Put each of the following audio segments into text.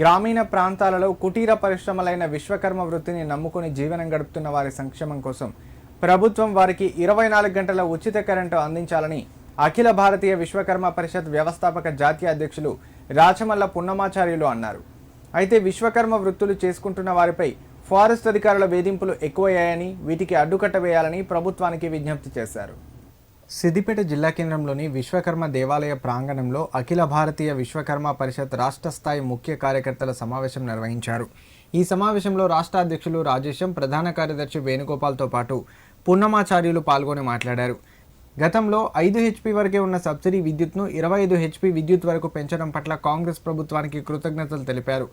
గ్రామీణ ప్రాంతాలలో కుటీర పరిశ్రమలైన విశ్వకర్మ వృత్తిని నమ్ముకుని జీవనం గడుపుతున్న వారి సంక్షేమం కోసం ప్రభుత్వం వారికి ఇరవై నాలుగు గంటల ఉచిత కరెంటు అందించాలని అఖిల భారతీయ విశ్వకర్మ పరిషత్ వ్యవస్థాపక జాతీయ అధ్యక్షులు రాచమల్ల పున్నమాచార్యులు అన్నారు. అయితే విశ్వకర్మ వృత్తులు చేసుకుంటున్న వారిపై ఫారెస్ట్ అధికారుల వేధింపులు ఎక్కువయ్యాయని వీటికి అడ్డుకట్ట వేయాలని ప్రభుత్వానికి విజ్ఞప్తి చేశారు. సిద్దిపేట జిల్లా కేంద్రంలోని విశ్వకర్మ దేవాలయ ప్రాంగణంలో అఖిల భారతీయ విశ్వకర్మ పరిషత్ రాష్ట్ర స్థాయి ముఖ్య కార్యకర్తల సమావేశం నిర్వహించారు. ఈ సమావేశంలో రాష్ట్ర అధ్యక్షులు రాజేశం ప్రధాన కార్యదర్శి వేణుగోపాల్తో పాటు పున్నమాచార్యులు పాల్గొని మాట్లాడారు. గతంలో ఐదు హెచ్పి వరకే ఉన్న సబ్సిడీ విద్యుత్ను ఇరవై ఐదు హెచ్పి విద్యుత్ వరకు పెంచడం పట్ల కాంగ్రెస్ ప్రభుత్వానికి కృతజ్ఞతలు తెలిపారు.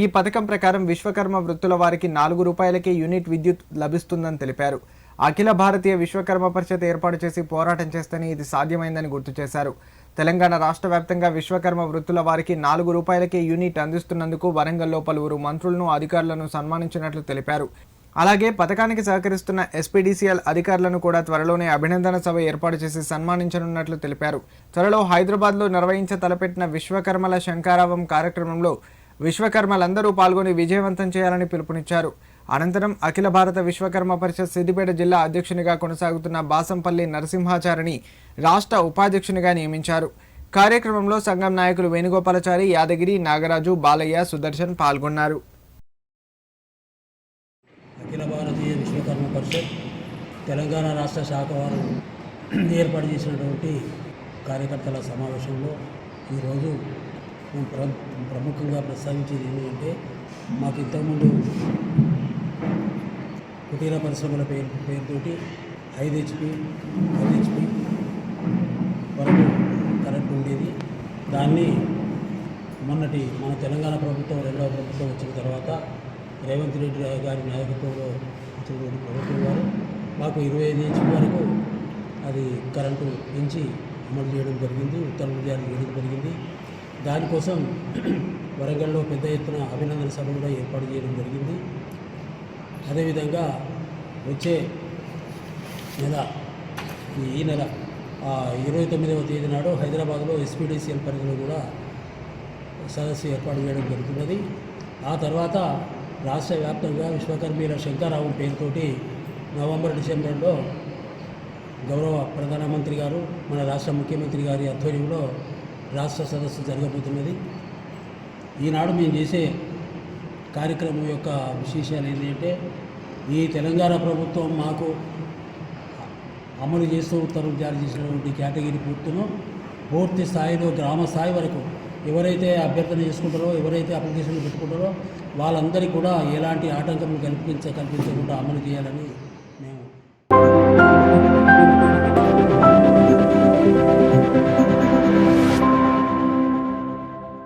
ఈ పథకం ప్రకారం విశ్వకర్మ వృత్తుల వారికి నాలుగు రూపాయలకే యూనిట్ విద్యుత్ లభిస్తుందని తెలిపారు. అఖిల భారతీయ విశ్వకర్మ పరిషత్ ఏర్పాటు చేసి పోరాటం చేస్తేనే ఇది సాధ్యమైందని గుర్తు చేశారు. తెలంగాణ రాష్ట్ర వ్యాప్తంగా విశ్వకర్మ వృత్తుల వారికి నాలుగు రూపాయలకే యూనిట్ అందిస్తున్నందుకు వరంగల్లో పలువురు మంత్రులను అధికారులను సన్మానించినట్లు తెలిపారు. అలాగే పథకానికి సహకరిస్తున్న ఎస్పీడీసీఎల్ అధికారులను కూడా త్వరలోనే అభినందన సభ ఏర్పాటు చేసి సన్మానించనున్నట్లు తెలిపారు. త్వరలో హైదరాబాద్లో నిర్వహించ తలపెట్టిన విశ్వకర్మల శంకారావం కార్యక్రమంలో విశ్వకర్మలందరూ పాల్గొని విజయవంతం చేయాలని పిలుపునిచ్చారు. అనంతరం అఖిల భారత విశ్వకర్మ పరిషత్ సిద్దిపేట జిల్లా అధ్యక్షునిగా కొనసాగుతున్న బాసంపల్లి నరసింహాచారిని రాష్ట్ర ఉపాధ్యక్షునిగా నియమించారు. కార్యక్రమంలో సంఘం నాయకులు వేణుగోపాలచారి యాదగిరి నాగరాజు బాలయ్య సుదర్శన్ పాల్గొన్నారు. అఖిల భారతీయ విశ్వకర్మ పరిషత్ తెలంగాణ రాష్ట్ర శాఖ వారు ఏర్పాటు చేసినటువంటి కార్యకర్తల సమావేశంలో ఈరోజు మేము ప్ర ప్రముఖంగా ప్రస్తావించేది ఏంటంటే మాకు ఇంతకుముందు కుటీర పరిశ్రమల పేరు పేరుతోటి ఐదు హెచ్పి ఐదు హెచ్పి వరకు కరెంట్ ఉండేది. దాన్ని మొన్నటి మన తెలంగాణ ప్రభుత్వం రెండవ ప్రభుత్వం వచ్చిన తర్వాత రేవంత్ రెడ్డి గారి నాయకత్వంలో వచ్చినటువంటి ప్రభుత్వం వారు మాకు ఇరవై ఐదు హెచ్పి వరకు అది కరెంటు పెంచి అమలు చేయడం జరిగింది. ఉత్తర్వులు జారీ చేయడం జరిగింది. దానికోసం వరంగల్లో పెద్ద ఎత్తున అభినందన సభ కూడా ఏర్పాటు చేయడం జరిగింది. అదేవిధంగా వచ్చే నెల ఈ- నెల ఇరవై తొమ్మిదవ తేదీ నాడు హైదరాబాద్లో ఎస్పీడీసీఎల్ పరిధిలో కూడా సదస్సు ఏర్పాటు చేయడం జరుగుతున్నది. ఆ తర్వాత రాష్ట్ర వ్యాప్తంగా విశ్వకర్మీల శంకరావు పేరుతోటి నవంబర్ డిసెంబర్లో గౌరవ ప్రధానమంత్రి గారు మన రాష్ట్ర ముఖ్యమంత్రి గారి ఆధ్వర్యంలో రాష్ట్ర సదస్సు జరగబోతున్నది. ఈనాడు మేము చేసే కార్యక్రమం యొక్క విశేషాలు ఏంటంటే ఈ తెలంగాణ ప్రభుత్వం మాకు అమలు చేస్తూ ఉత్తర్వులు జారీ చేసినటువంటి కేటగిరీ పూర్తిను పూర్తి స్థాయిలో గ్రామ స్థాయి వరకు ఎవరైతే అభ్యర్థన చేసుకుంటారో ఎవరైతే అప్లికేషన్లు పెట్టుకుంటారో వాళ్ళందరికీ కూడా ఎలాంటి ఆటంకం కల్పించ కల్పించకుండా అమలు చేయాలని